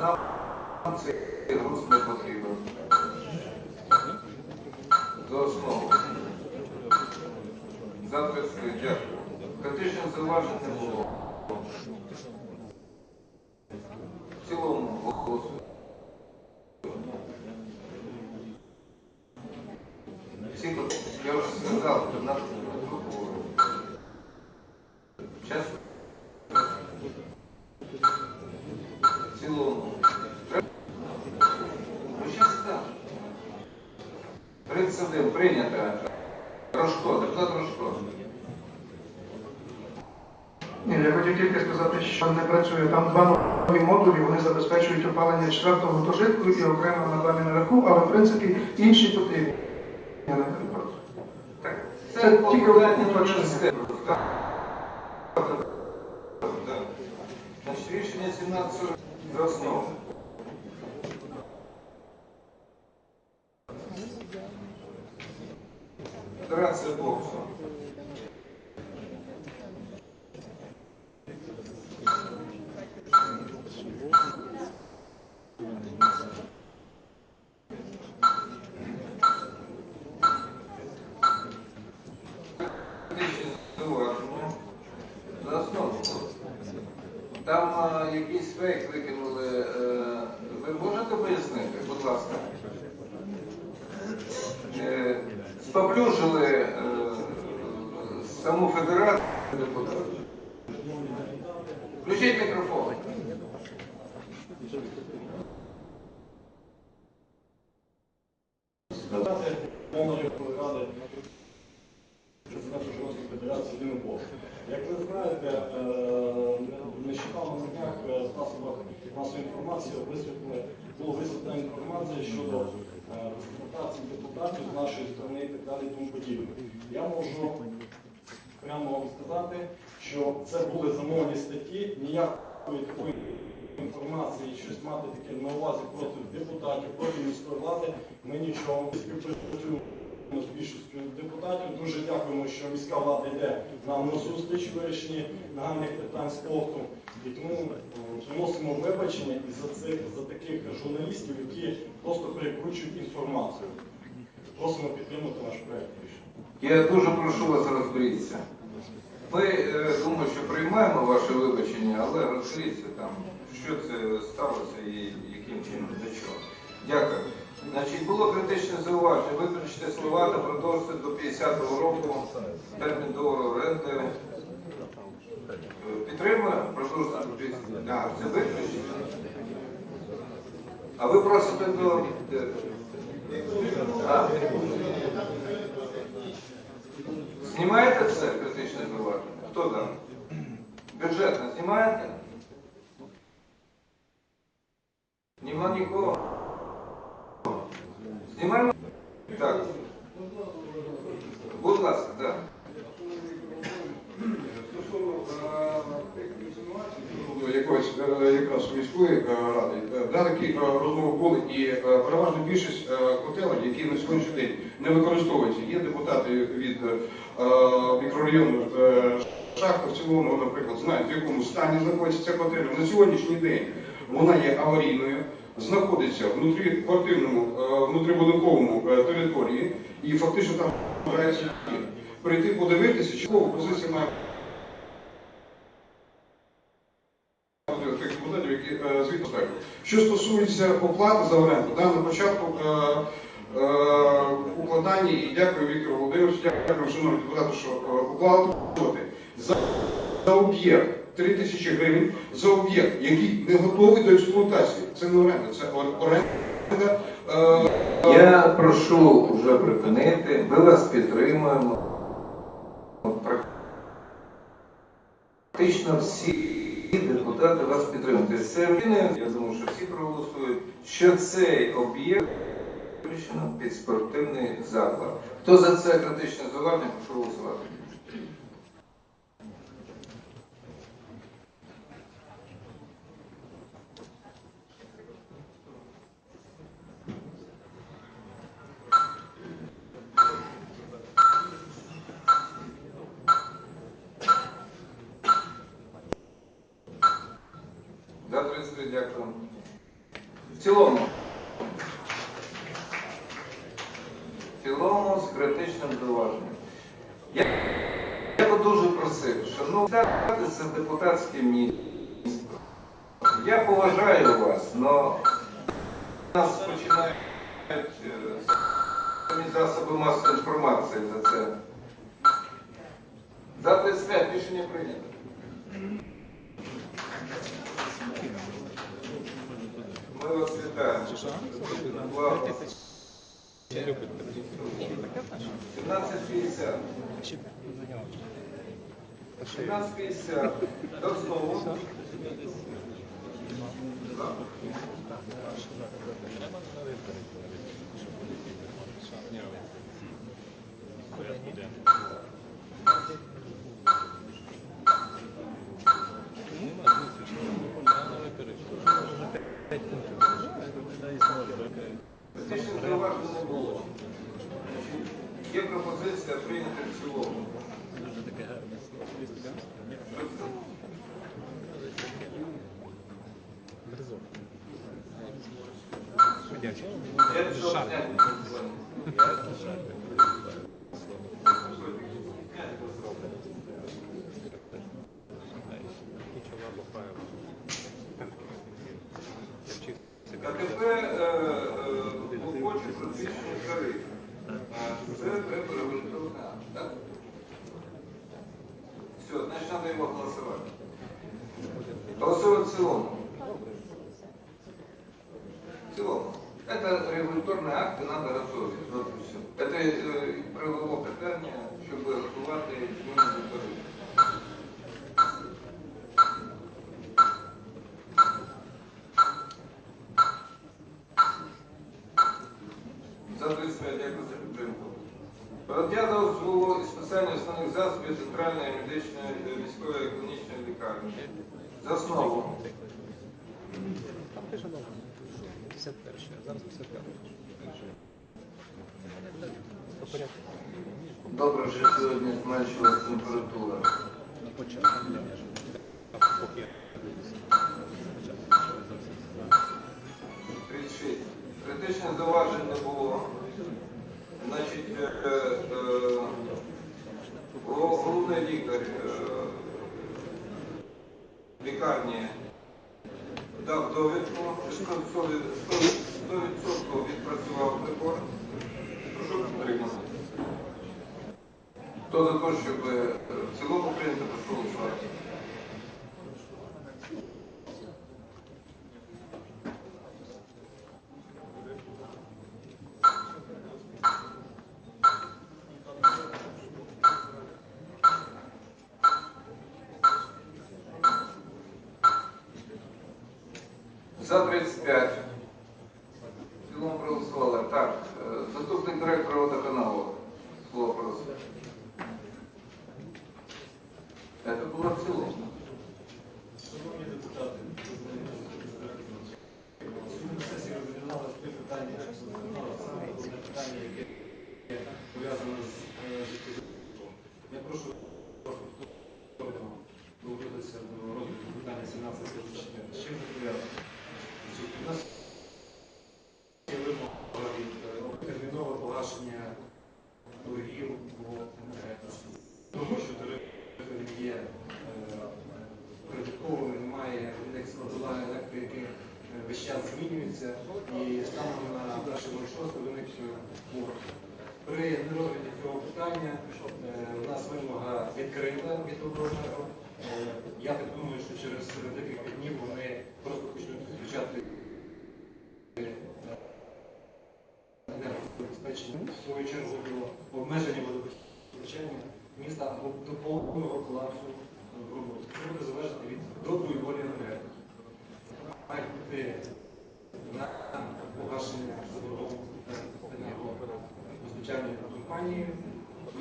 нам цей груз не потрібен. За основу. За 30. Дякую. Критично зауважень не було. В цілому голосу. Всі, я вже сказав, 15 31 прийнято. Рожко, депутат Рожко. Ні, я хотів тільки сказати, що не працює. Там два нові модулі, вони забезпечують опалення четвертого гуртожитку і окремо на дані наверху, але в принципі інші потрібні. Так, Це це тільки уточнення. Значить, рішення 17 за основу. Федерація боксу. Критичні зауваження. За основу. Там а, якийсь фейк викинули. е, ви можете пояснити, будь ласка? Е, споплюжили е, саму федерацію депутатів. Включіть мікрофон. Як ви знаєте, нещодавно на днях в засобах масової інформації було висвітлена інформація щодо дискредитації депутатів з нашої сторони і так далі і тому подібне. Я можу прямо вам сказати, що це були замовні статті, ніякої такої інформації, щось мати таке на увазі проти депутатів, проти міської влади, ми нічого не співпрацюємо з більшістю депутатів. Дуже дякуємо, що міська влада йде нам на зустріч у вирішенні нагальних питань спорту. І тому е, приносимо вибачення і за цих за таких журналістів, які просто перекручують інформацію. Просимо підтримати наш рішення. Я дуже прошу вас розберіться. Ми е, думаю, що приймаємо ваше вибачення, але розберіться там, що це сталося і яким чином для чого. Дякую. Значить, було критичне зауваження. Виключити слова та продовжити до 50-го року термін договору оренди. Підтримує? Продовжити до 50 А, це виключити. А ви просите до. А. Знімаєте це критичне зауваження? Хто там? Бюджетне знімаєте? Нема нікого. Знімаємо? Так. Будь ласка, так. Якоїсь е, якраз міської е, ради, е, да, такі е, розмови були, і переважна більшість котелень, які на сьогоднішній день не використовуються. Є депутати від е, мікрорайону е, Шахта в цілому, наприклад, знають, в якому стані знаходиться ця котельня. На сьогоднішній день вона є аварійною, знаходиться внутрі квартирному, е, внутрібудинковому території, і фактично там збирається прийти подивитися, чи кого позиція має які. Що стосується оплати за оренду, да, на початку е, е, укладання, і дякую Віктору Володимировичу, дякую шановні депутати, що е, уклали за, за об'єкт 3 тисячі гривень за об'єкт, який не готовий до експлуатації. Це не оренда, це ор- оренда. Е, Я прошу вже припинити. Ми вас підтримуємо. Практично всі депутати вас підтримують. Це я думаю, що всі проголосують, що цей об'єкт виключено під спортивний заклад. Хто за це критичне завдання, прошу голосувати. За 33 дякую. В цілому. Цілому з критичним зауваженням. Я, я би дуже просив, шановні, це депутатське місце. Я поважаю вас, але нас починають е, засоби масової інформації за це. За 35 рішення прийнято. Ми вас вітаємо. Слава. 17.50. 17.50. До основу. Фактично зауважень не було. Є пропозиція прийняти в цілому. А тепер е, е, хочу про Все, значить треба його голосувати. Голосувати в цілому. В цілому. Это регуляторний акт, і треба готові. Это е, привело питання, щоб готувати зміни до тарифів. За 35 дякую за підтримку. Продя дозволу і списання основних засобів центральної медичної е, військової клінічної лікарні. За основу. Там пише добре. 51 зараз 55. Добре, що сьогодні зменшилась температура. На початку. Поки. 36. Критичних зауважень не було. Значить, е, е, головний лікар е, лікарні дав довідку, що 100%, 100% відпрацював прибор. Прошу підтримати. Хто за те, щоб е, в цілому прийняти, прошу голосувати. За 35. В цілому проголосували. Так, е, заступник директора водоканалу. Слово просить. Це було в цілому. Шановні депутати, на сесії розглядалося питання, саме головне питання, яке пов'язане з е, життєзабезпеченням. Я прошу вас повторно долучитися до розгляду питання 1774. З чим це пов'язано? Значить, У нас є вимога від е, термінове погашення боргів по енергетиці. Тому що тарифи не є е, прибутковими, подолання електрики, е, весь час змінюється і станом на 1.06 виник борг. При нерозгляді цього питання е, у нас вимога відкрита від обленерго. Е, Я так думаю, що через декілька днів вони просто почнуть включати е, енергозабезпечення в свою чергу до обмеження водопостачання міста або до повного колапсу в роботі. Це буде залежати від доброї волі енергетики. Має бути на погашення заборгованості компанії.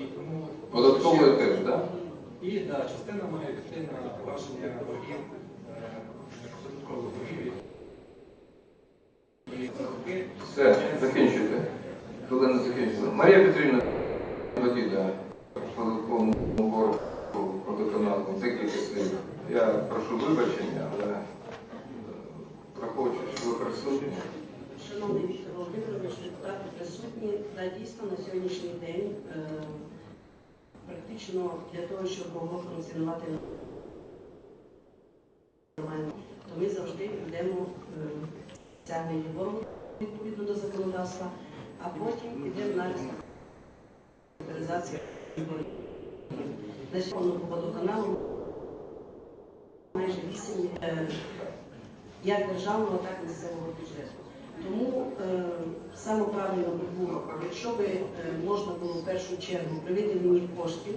І тому теж, так? і да, частина має піти на погашення боргів, е, додаткових боргів. І роки Все, закінчуйте. Хвилина закінчується. Марія Петрівна Водіда, по такому боргу водоканалу, декілька слів. Я прошу вибачення, але е, враховуючи, що ви Шановний Віктор Володимирович, депутати присутні, та дійсно на сьогоднішній день е, практично для того, щоб могло функціонувати то ми завжди йдемо е, стягнення боргу відповідно до законодавства, а потім йдемо на реструктуризацію боргів. На сьогодні по водоканалу майже 8 е, як державного, так і місцевого бюджету. Тому е, саме правильно було, якщо би е, можна було в першу чергу при виділенні коштів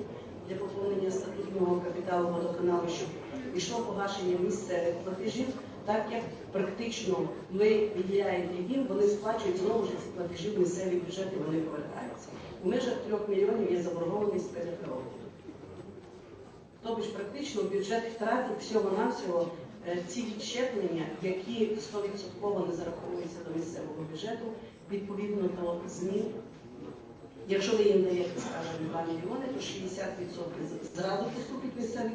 для поповнення статутного капіталу водоканалу, щоб пішло погашення місцевих платежів, так як практично ви виділяєте їм, вони сплачують знову ж ці платежі в місцеві бюджети, вони повертаються. У межах трьох мільйонів є заборгованість ПДФО. Тобто практично бюджет втратить всього-навсього ці відщеплення, які 100% не зараховуються до місцевого бюджету, відповідно до змін. Якщо ви їм даєте, скажімо, 2 мільйони, то 60% зразу поступить місцевий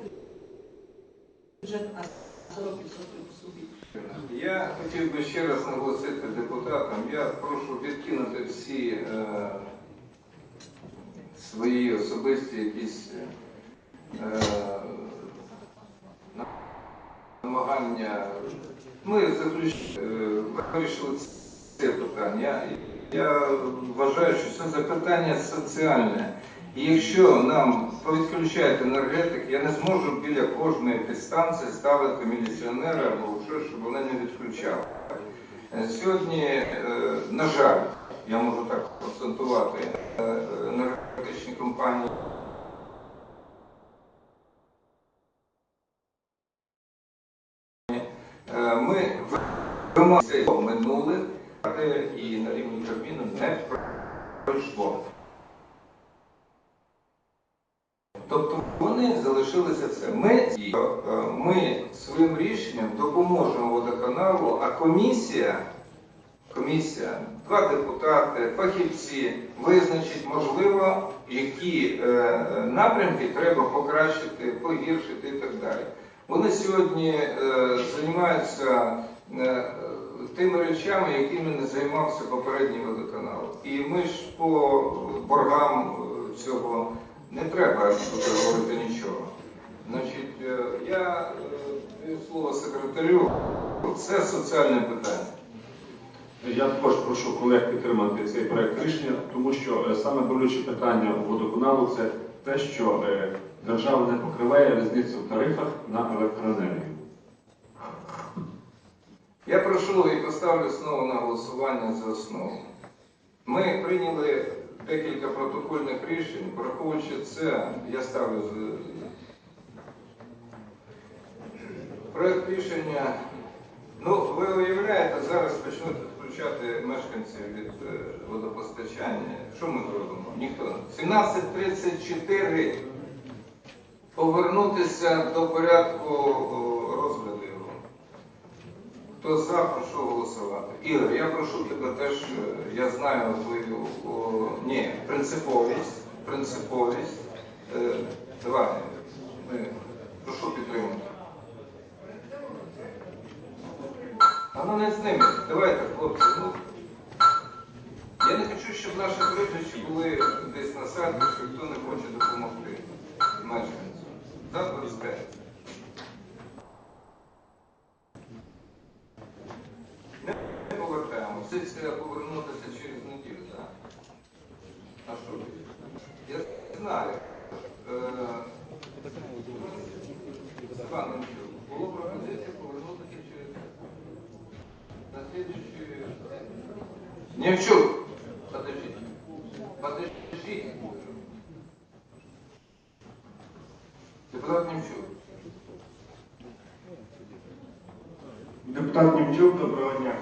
бюджет, а 40% поступить Я хотів би ще раз наголосити депутатам, я прошу відкинути всі е, свої особисті якісь е, намагання. Ми е, вирішили це питання. Я вважаю, що це запитання соціальне. І якщо нам повідключають енергетик, я не зможу біля кожної підстанції ставити міліціонера або що, щоб вони не відключали. Е, Сьогодні, е, на жаль, я можу так акцентувати, енергетичні компанії Е, Ми вимагаємо минулих е, і на рівні Кабміну не пройшло. Тобто вони залишилися це. Ми, е, ми своїм рішенням допоможемо водоканалу, а комісія, комісія, два депутати, фахівці визначить, можливо, які е, напрямки треба покращити, погіршити і так далі. Вони сьогодні е, займаються е, тими речами, якими не займався попередній водоканал. І ми ж по боргам е, цього не треба говорити нічого. Значить, е, я е, слово секретарю. Це соціальне питання. Я також прошу колег підтримати цей проект рішення, тому що саме болюче питання у водоканалу це те, що держава не покриває різницю в тарифах на електроенергію. Я прошу і поставлю знову на голосування за основу. Ми прийняли декілька протокольних рішень, враховуючи це, я ставлю проект рішення. Ну, ви уявляєте, зараз почнуть відключати мешканців від е, водопостачання. Що ми зробимо? Ніхто. 17.34 повернутися до порядку. Хто прошу голосувати. Ігор, я прошу тебе теж, е, я знаю твою о, ні, принциповість, принциповість. Е, давай, ми, прошу підтримати. А ну не з ними. Давайте, хлопці. Ну, я не хочу, щоб наші прізвища були десь на сайті, що хто не хоче допомогти мешканцям. За 25. Не повертаємо. Сесія повернутися через неділю, так? А що? Я знаю. Е, Степан Немчук, було пропозиція повернутися через на слідуючий... Немчук, подождите. Подождите. Депутат Немчук. Депутат Німчук, доброго дня.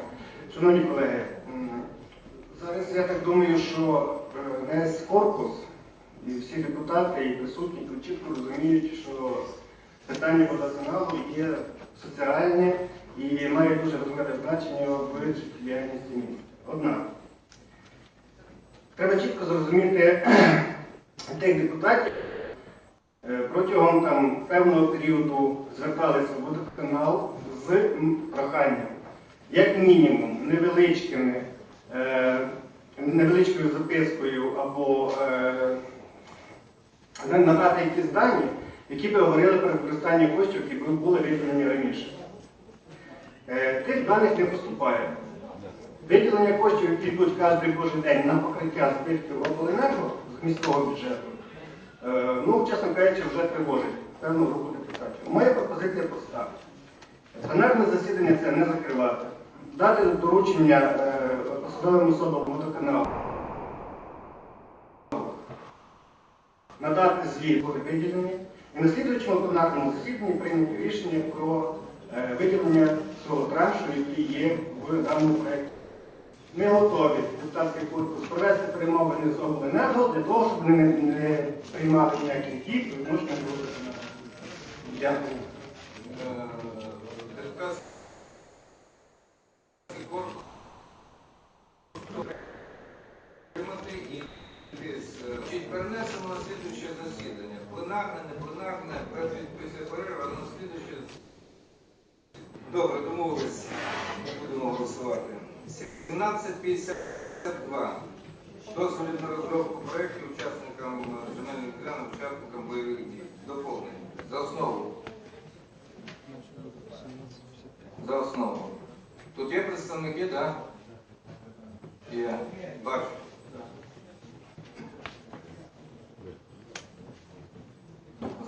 Шановні колеги, м, зараз я так думаю, що е, весь корпус і всі депутати і присутні чітко розуміють, що питання водоканалу є соціальне і має дуже розміре значення в життєдіяльності міста. Однак, треба чітко зрозуміти тих депутатів, Е, протягом там певного періоду зверталися в водоканал з проханням як мінімум, невеличкими, е, невеличкою запискою або е, надати якісь дані, які би говорили про використання коштів, які були виділені раніше. Е, Тих даних не поступає. Виділення коштів, які йдуть кожен божий день на покриття збитків обленерго з міського бюджету, е, ну, чесно кажучи, вже тривожить певну групу депутатів. Моя пропозиція проста. Пленарне засідання це не закривати, дати доручення е, посадовим особам водоканалу, надати звіт про виділення і на слідуючому пленарному засіданні прийняти рішення про е, виділення цього траншу, який є в даному проєкті. Ми готові, депутатський корпус, провести перемовини з обленерго для того, щоб вони не, не приймали ніяких дій по відношенню до водоканалу. Дякую. Е, Депутатський корпус підтримати і десь, е, чи перенесемо на слідуюче засідання. Пленарне, не пленарне, після перерви на слідуюче. Добре, домовились. Будемо голосувати. 1752. Дозволів на розробку проєктів учасникам е, земельних ділянок, учасникам бойових дій. Доповнення. За основу. За основу. Тут є представники, так? Є. Бачу.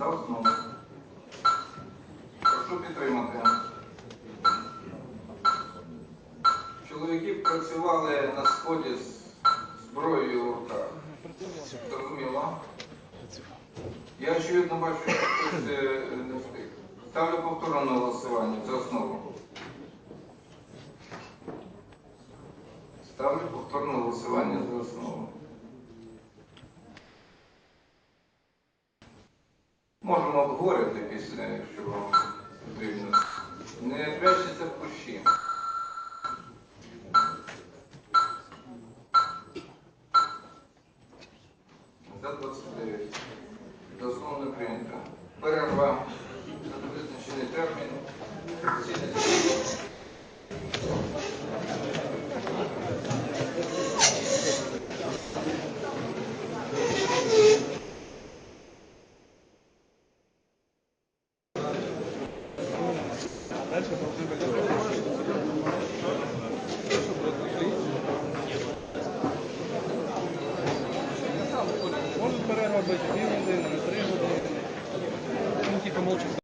За основу. Прошу підтримати. Чоловіки працювали на сході з зброєю в руках. Зрозуміло? Я очевидно бачу, що хтось е, не встиг. Ставлю повторно на голосування за основу. Ставлю повторне голосування за основу. Можемо обговорити після, якщо вам потрібно. Не прячеться в кущі. За 29. Дословно прийнято. Перерва. Визначений термін.